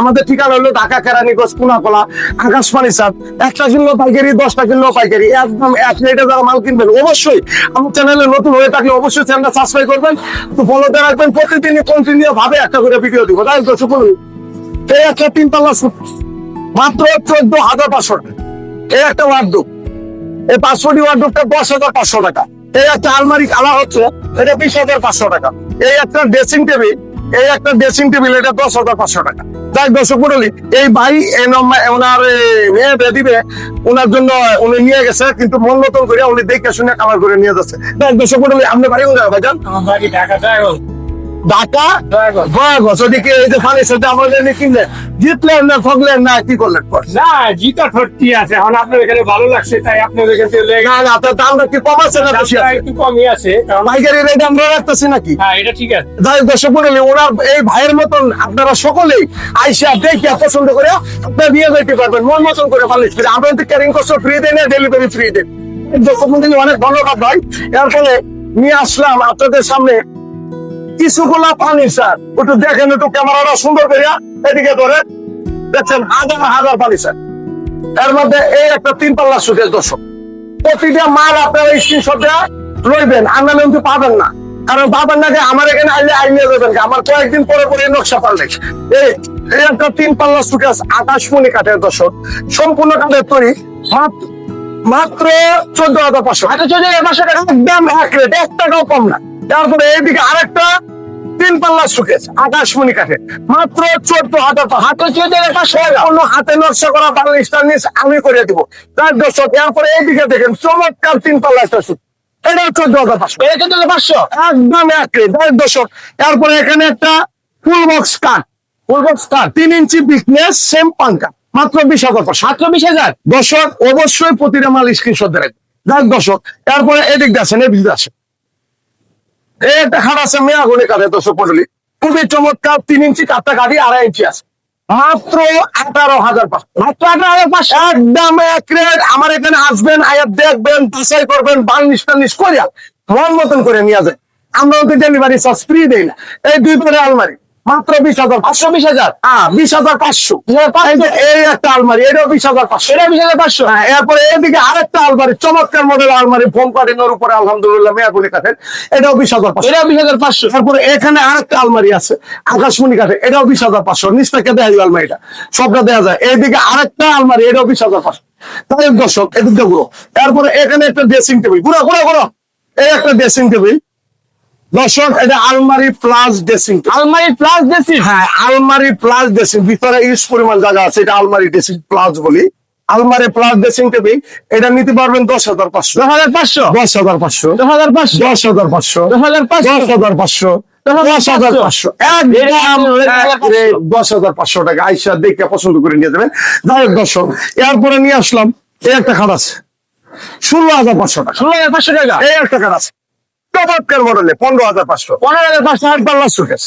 আমাদের ঠিকানা হলো ঢাকা পুনাকলা। আকাশ ফার্নিচার একটা পাইকারি, দশটা পাইকারি। একদম এক যারা মাল কিনবেন, অবশ্যই আমার চ্যানেলে নতুন হয়ে থাকলে অবশ্যই চ্যানেলটা সাবস্ক্রাইব করবেন। তো রাখবেন। প্রতিদিনই কন্টিনিউ ভাবে একটা করে ভিডিও দিব। তাই দর্শক এই একটা তিনতলা মাত্র চোদ্দ হাজার পাঁচশো টাকা। এই একটা ওয়ার্ডরোব এই পাঁচশোটি ওয়ার্ডরোবটা দশ হাজার পাঁচশো টাকা। এই একটা আলমারি কালা হচ্ছে, এটা বিশ হাজার পাঁচশো টাকা। এই একটা ড্রেসিং টেবিল এই একটা ড্রেসিং টেবিল এটা দশ হাজার পাঁচশো টাকা। যাই দর্শক মন্ডলী এই ভাই ওনার মেয়ে দিবে, ওনার জন্য উনি নিয়ে গেছে, কিন্তু মন মতন করে উনি দেখে শুনে কামার করে নিয়ে যাচ্ছে। যাই দর্শক মন্ডলী আপনি বাড়ি কোথায় আমার বাড়ি ঢাকা ঢাকা ওদিকে এই যে আমাদের কিনলেন জিতলেন না ঠকলেন না কি করলেন না জিতা ঠট্টি আছে। এখন আপনার এখানে ভালো লাগছে তাই আপনার এখান না না দামটা কি কম আছে না বেশি আছে? একটু কমই আছে পাইকারি রেট আমরা রাখতেছি নাকি? হ্যাঁ এটা ঠিক আছে। যাই হোক, দর্শক মন্ডলী ওনার এই ভাইয়ের মতন আপনারা সকলেই আইসা দেখে পছন্দ করে আপনারা নিয়ে যেতে পারবেন। মন মতন করে পালিশ করে আমরা তো ক্যারিং কষ্ট ফ্রি দেন ডেলিভারি ফ্রি দেন দর্শক মন্ডলী অনেক ধন্যবাদ ভাই। এরপরে নিয়ে আসলাম আপনাদের সামনে পানি, স্যার। একটু দেখেন একটু ক্যামেরাটা সুন্দর করে এদিকে ধরে দেখছেন? হাজার হাজার এর মধ্যে এই একটা তিন পাল্লা সুখের দর্শক। প্রতিটা মাল পাবেন না। কারণ পাবেন না যে আমার এখানে আইলে আইনিয়ে দেবেন আমার কয়েকদিন পরে পরে নকশা পাল্টে এই একটা তিন পাল্লা সুকেস আকাশমণি কাঠের দর্শক। সম্পূর্ণ কাঠের তৈরি। মাত্র চোদ্দ হাজার পাঁচশো। আচ্ছা একদম এক রেট এক টাকাও কম না। তারপরে এইদিকে আরেকটা তিন পাল্লা সুকেস আকাশমণি কাঠের। মাত্র চোদ্দ হাজার হাতে যাবে পাঁচশো টাকা হাতে নকশা করা বাংলা স্টাইলিশ আমি করে দিব। তার দর্শক এরপরে এইদিকে দেখেন চমৎকার তিন পাল্লা একটা এটা চোদ্দ হাজার পাঁচশো। এটা পাঁচশো। একদম এক রেট। তার দর্শক এরপরে এখানে একটা ফুল বক্স কাঠ। ফুল বক্স কাঠ তিন ইঞ্চি বিকনেস সেম পাঙ্কা। মাত্র বিশ হাজার পাঁচশো। মাত্র বিশ হাজার? দর্শক অবশ্যই প্রতিটা মাল স্ক্রিনশট দেবেন যাক দর্শক এরপরে এদিক দিয়ে আসেন এদিক দিয়ে আসেন। খাট আছে মেয়া কাঠে দর্শক মন্ডলী খুবই চমৎকার তিন ইঞ্চি কাঠটা কাঠি আড়াই ইঞ্চি আছে। মাত্র আঠারো হাজার পাঁচশো। মাত্র আঠারো হাজার পাঁচশো? একদম এক রেট আমার এখানে আসবেন আয়াত দেখবেন বাসাই করবেন বার্নিশ টার্নিশ করিয়া মন মতন করে নিয়ে যায়। আমরা তো ডেলিভারি চার্জ ফ্রি দেই না। এই দুই পরে আলমারি। মাত্র বিশ হাজার পাঁচশো। বিশ হাজার? হ্যাঁ বিশ হাজার পাঁচশো। এই একটা আলমারি এটাও বিশ হাজার পাঁচশো। এটা বিশ হাজার পাঁচশো? হ্যাঁ এরপরে এদিকে আরেকটা আলমারি চমৎকার মডেল আলমারি ফোম কাটিনের উপরে আলহামদুলিল্লাহ মেয়াগুলি কাঠের। এটাও বিশ হাজার পাঁচশো। এটা বিশ হাজার পাঁচশো। তারপরে এখানে আরেকটা আলমারি আছে আকাশমণি কাঠে এটাও বিশ হাজার পাঁচশো। নিচ থেকে দেয় এই আলমারিটা। সবটা দেওয়া যায়। এইদিকে আরেকটা আলমারি এটাও বিশ হাজার পাঁচশো। তাহলে দর্শক এদিকে ঘুরো। তারপরে এখানে একটা ড্রেসিং টেবিল ঘুরো ঘুরো ঘুরো। এই একটা ড্রেসিং টেবিল দর্শক এটা আলমারি প্লাস ড্রেসিং আলমারি প্লাস দেশি হ্যাঁ আলমারি প্লাস ড্রেসিং ভিতরে ইউজ পরিমাণ জায়গা আছে এটা আলমারি ড্রেসিং প্লাস বলি। আলমারি প্লাস ড্রেসিং টেবিল এটা নিতে পারবেন দশ হাজার পাঁচশো। দশ হাজার পাঁচশো? দশ হাজার পাঁচশো। দশ হাজার পাঁচশো? দশ হাজার পাঁচশো। দশ হাজার পাঁচশো? দশ হাজার পাঁচশো। দশ হাজার দশ পাঁচশো দশ হাজার পাঁচশো টাকা আইসা দেখে পছন্দ করে নিয়ে যাবেন। যাই হোক দর্শক এরপরে নিয়ে আসলাম এই একটা খাট আছে। ষোলো হাজার পাঁচশো টাকা। ষোলো হাজার পাঁচশো টাকা। এই একটা খাট আছে। চমৎকার মডেলে পনেরো হাজার পাঁচশো। পনেরো হাজার পাঁচশো ষাট পাল্লা সুকেস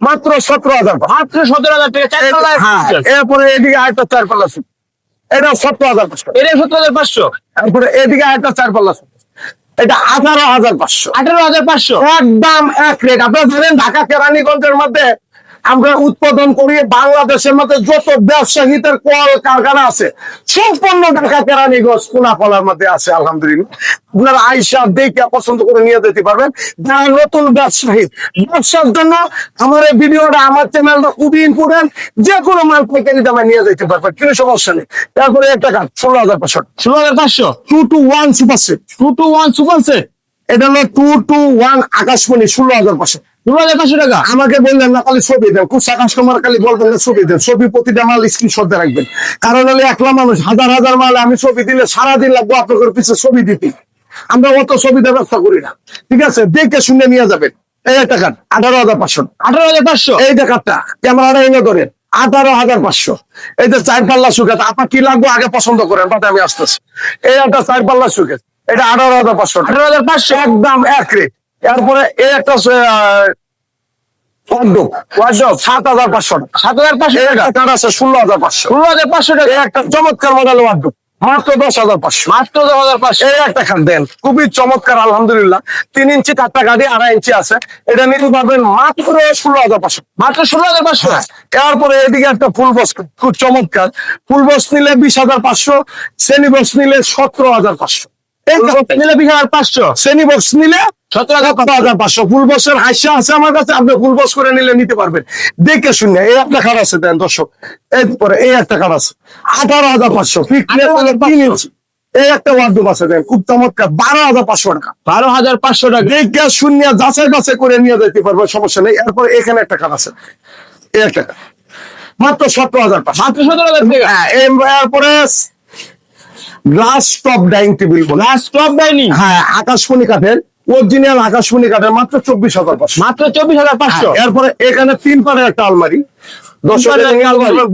মাত্র সতেরো হাজার মাত্র সতেরো হাজার টাকা হ্যাঁ, এরপরে এদিকে আরেকটা চার পাল্লা সুট এটা সতেরো হাজার পাঁচশো। এটা সতেরো হাজার পাঁচশো। তারপরে এদিকে আরেকটা চার পাল্লা সুট এটা আঠারো হাজার পাঁচশো। আঠারো হাজার পাঁচশো। একদম এক রেট আপনারা জানেন ঢাকা কেরানীগঞ্জের মধ্যে আমরা উৎপাদন করি বাংলাদেশের মধ্যে যত ব্যবসায়ীদের কল কারখানা আছে সম্পূর্ণ ঢাকা কেরানীগঞ্জ কোনাফলার মধ্যে আছে আলহামদুলিল্লাহ। আপনারা আইসা দেখে পছন্দ করে নিয়ে যেতে পারবেন। যারা নতুন ব্যবসায়ী ব্যবসার জন্য আমার এই ভিডিওটা আমার চ্যানেলটা খুবই ইম্পর্টেন্ট যে কোনো মাল পাইকারি দামে নিয়ে যেতে পারবেন কোনো সমস্যা নেই। তারপরে একটা কাজ ষোলো হাজার পাঁচশো। ষোলো হাজার পাঁচশো? Two two one super set two two one super set এটা হলো টু টু ওয়ান আকাশমণি ষোলো হাজার পাঁচশো ষোলো হাজার পাঁচশো। টাকা। আমাকে বললেন না খালি ছবি দেন। কুসা কাস্টমার খালি বলবেন না ছবি দেন। ছবি প্রতিটা মাল স্ক্রিনশট রাখবেন। কারণ হলে একলা মানুষ হাজার হাজার মাল আমি ছবি দিলে সারাদিন লাগবো আপনাদের পিছিয়ে ছবি দিতে। আমরা অত ছবি ব্যবস্থা করি না। ঠিক আছে? দেখে শুনে নিয়ে যাবেন। এই একটা কার্ড আঠারো হাজার পাঁচশো। আঠারো হাজার পাঁচশো? এই কার্ডটা ক্যামেরাটা এনে ধরেন। আঠারো হাজার পাঁচশো। এই যে চার পাল্লা সুখেত আপনার কি লাগবে আগে পছন্দ করেন? তাতে আমি আসতেছি। এই একটা চার পাল্লা সুখেত এটা আঠারো হাজার পাঁচশো আঠারো হাজার পাঁচশো? একদম এক রেট এরপরে এই একটা আহ, ওয়ার্ডরোব ওয়ার্ডরোব সাত হাজার পাঁচশো টাকা। সাত হাজার পাঁচশো একটা কাঠ আছে ষোলো হাজার পাঁচশো। ষোলো হাজার পাঁচশো একটা চমৎকার মডেল মাত্র দশ হাজার পাঁচশো। মাত্র দশ হাজার পাঁচশো? এই একটা খাট দেন খুবই চমৎকার আলহামদুলিল্লাহ। তিন ইঞ্চি গাড়ি আড়াই ইঞ্চি আছে। এটা নিতে পারবেন মাত্র ষোলো হাজার পাঁচশো। মাত্র ষোলো হাজার পাঁচশো? এরপরে এদিকে একটা ফুল বক্স খুব চমৎকার। ফুল বক্স নিলে বিশ হাজার পাঁচশো শ্রেণি বক্স নিলে সতেরো হাজার পাঁচশো। নিলে বিশ হাজার পাঁচশো। শ্রেণি বক্স নিলে সতেরো হাজার সতেরো হাজার পাঁচশো। ফুল বক্সের হাসা আছে আমার কাছে আপনি ফুল বক্স করে নিলে নিতে পারবেন। দেখে শুনে এই একটা কার আছে দেন দর্শক। এরপরে এই একটা কার আছে। আঠারো হাজার পাঁচশো। ফিটনেস তিন ইঞ্চি এই একটা ওয়ার্ডরোব আছে দেন খুব চমৎকার। বারো হাজার পাঁচশো টাকা। বারো হাজার পাঁচশো টাকা। দেখে শূন্য যাচাই বাছাই করে নিয়ে যেতে পারবে সমস্যা নেই। এরপর এখানে একটা কার আছে। এই একটা মাত্র সতেরো হাজার পাঁচশো। মাত্র সতেরো হাজার টাকা। হ্যাঁ এরপরে গ্লাস টপ ডাইনিং টেবিল বলে। লাস্ট টপ ডাইনিং হ্যাঁ আকাশমণি কাঠের অরিজিনাল আকাশমণি কাঠের মাত্র চব্বিশ হাজার পাঁচশো। মাত্র চব্বিশ হাজার পাঁচশো? এরপরে এখানে তিন পারে একটা আলমারি।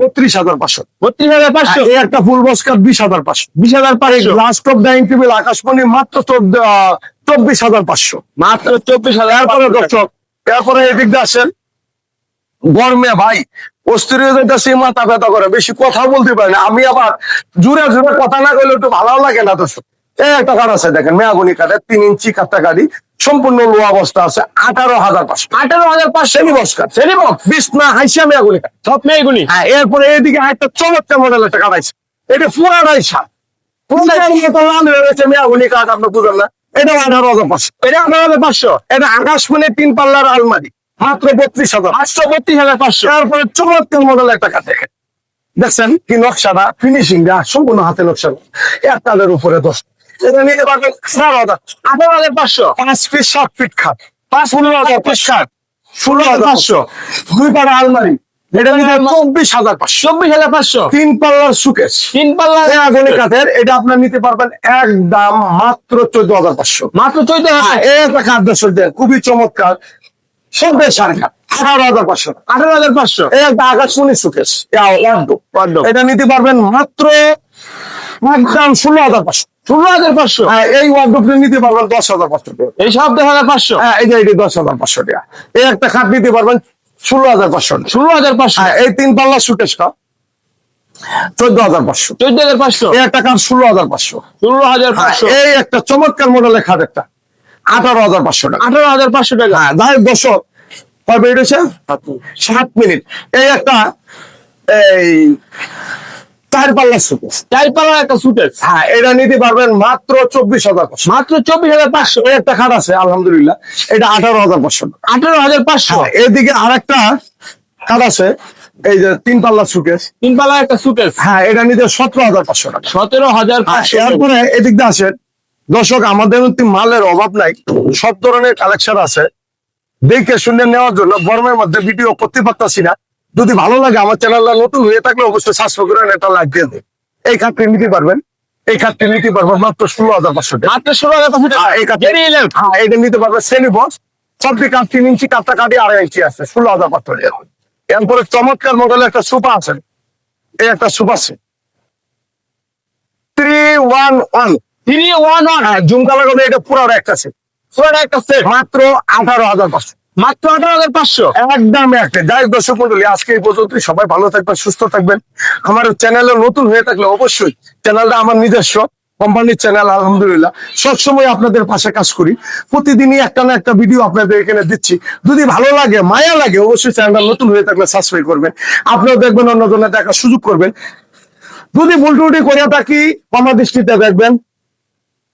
বত্রিশ হাজার পাঁচশো। বত্রিশ হাজার পাঁচশো? এই একটা ফুল বস্কার বিশ হাজার পাঁচশো। বিশ হাজার পাঁচশো? গ্লাস টপ ডাইনিং টেবিল আকাশমণি মাত্র চব্বিশ হাজার পাঁচশো। মাত্র চব্বিশ হাজার এরপরে দর্শক এরপরে এদিক দিয়ে আসেন। গরমে ভাই অস্থির হয়ে যাইতেছি মাথা ব্যথা করে বেশি কথা বলতে পারি না। আমি আবার জুড়ে জুড়ে কথা না করলে একটু ভালো লাগে না দর্শক এই একটা কাঠ আছে দেখেন মেয়াগুনি কাঠের তিন ইঞ্চি কাঠটা গাড়ি সম্পূর্ণ লো অবস্থা আছে আঠারো হাজার পাঁচশো। আঠারো হাজার পাঁচশো? শ্রেণি বস্কার শ্রেণি বক্স বিছনা হাইসা মেয়াগুনি কাঠ। সব মেয়েগুলি হ্যাঁ এরপরে এইদিকে একটা চমৎকার মডেল একটা কাঠ আছে। এটা পুরাটাই সার। মেয়াগুনি কাঠ আপনি বুঝলেন না। এটা আঠারো হাজার পাঁচশো। এটা আঠারো হাজার পাঁচশো? এটা আকাশমণি তিন পাল্লার আলমারি। মাত্র বত্রিশ হাজার। পাঁচশো বত্রিশ হাজার পাঁচশো। তারপরে চমৎকার মডেল একটা কাঠ দেখেন। দেখছেন কি নকশাটা? ফিনিশিং দা সম্পূর্ণ হাতে নকশা। এক কালের উপরে দশ। এটা নিতে পারবেন চার হাজার। আঠারো হাজার পাঁচশো। পাঁচ ফিট সাত ফিট খাট পাঁচ পনেরো হাজার ফিট খাট ষোলো হাজার পাঁচশো। দুই পাড়া আলমারি। এটা নিতে চব্বিশ হাজার পাঁচশো। চব্বিশ হাজার পাঁচশো। তিন পাল্লার সুকেশ তিন পাল্লা কাঠের এটা আপনার নিতে পারবেন এক দাম মাত্র চোদ্দ হাজার পাঁচশো। মাত্র চোদ্দ হাজার। একটা সজ্জা খুবই চমৎকার। সাড়ে খাট আঠারো হাজার পাঁচশো। আঠারো হাজার পাঁচশো? এই একটা আকাশমণি সুকেশ এটা নিতে পারবেন মাত্র একদম ষোলো হাজার পাঁচশো। ষোলো হাজার পাঁচশো? হ্যাঁ, এই ওয়ার্ডরোবটা নিতে পারবেন দশ হাজার পাঁচশো টাকা এই সব দশ হাজার পাঁচশো? হ্যাঁ এই যে এটি দশ হাজার পাঁচশো টাকা এই একটা খাট নিতে পারবেন ষোলো হাজার পাঁচশো ষোলো হাজার পাঁচশো? হ্যাঁ এই তিন পাল্লা সুকেশটা চোদ্দ হাজার পাঁচশো। চোদ্দ হাজার পাঁচশো? এই একটা খাট ষোলো হাজার পাঁচশো। ষোলো হাজার হ্যাঁ, পাঁচশো এই একটা চমৎকার মডেলের খাট একটা। আঠারো হাজার পাঁচশো টাকা। আঠারো হাজার পাঁচশো টাকা। হ্যাঁ যাই দশক কয় মিনিট হয়েছে? সাত মিনিট। এই একটা এই চার পাল্লা সুকেশ চার পাল্লার একটা সুটের হ্যাঁ এটা নিতে পারবেন মাত্র চব্বিশ হাজার মাত্র চব্বিশ হাজার পাঁচশো। একটা খাট আছে আলহামদুলিল্লাহ। এটা আঠারো হাজার পাঁচশো টাকা। আঠারো হাজার পাঁচশো। হ্যাঁ, এদিকে আরেকটা খাট আছে এই যে তিন পাল্লা সুকেশ তিন পাল্লার একটা হ্যাঁ এটা নিতে সতেরো হাজার পাঁচশো টাকা। সতেরো হাজার হ্যাঁ, পাঁচশো। এরপরে এদিক দিয়ে আসেন দর্শক আমাদের মধ্যে মালের অভাব নাই। সব ধরনের কালেকশন আছে। দেখে শুনে নেওয়ার জন্য গরমের মধ্যে ভিডিও করতে পারতাছি না। যদি ভালো লাগে আমার চ্যানেলটা নতুন হয়ে থাকলে অবশ্যই সাবস্ক্রাইব করেন এটা লাইক দিয়ে এই খাতটি নিতে পারবেন। এই খাতটি নিতে পারবেন মাত্র ষোলো হাজার পাঁচশো টাকা। মাত্র ষোলো হাজার পাঁচশো হ্যাঁ, এই হ্যাঁ এটা নিতে পারবেন শ্রেণি বক্স সব দিকে কাঠ তিন ইঞ্চি কাঠটা কাটি আড়াই ইঞ্চি আছে ষোলো হাজার পাঁচশো এরপরে চমৎকার মডেলের একটা সুপা আছে। এই একটা সুপা আছে। Three one one three one one হ্যাঁ লাগানো এটা পুরো একটা আছে। পুরোটা একটা সেট মাত্র আঠারো হাজার পাঁচশো। মাত্র আঠারো হাজার পাঁচশো? একদম একটা যাই দর্শক মন্ডলী আজকে এই পর্যন্তই। সবাই ভালো থাকবেন সুস্থ থাকবেন। আমার চ্যানেলে নতুন হয়ে থাকলে অবশ্যই চ্যানেলটা আমার নিজস্ব কোম্পানির চ্যানেল আলহামদুলিল্লাহ। সবসময় আপনাদের পাশে কাজ করি। প্রতিদিনই একটা না একটা ভিডিও আপনাদের এখানে দিচ্ছি। যদি ভালো লাগে মায়া লাগে অবশ্যই চ্যানেলটা নতুন হয়ে থাকলে সাবস্ক্রাইব করবেন। আপনিও দেখবেন অন্যজনের দেখার সুযোগ করবেন। যদি ভুল টুটি করে থাকি ক্ষমা দৃষ্টিতে দেখবেন।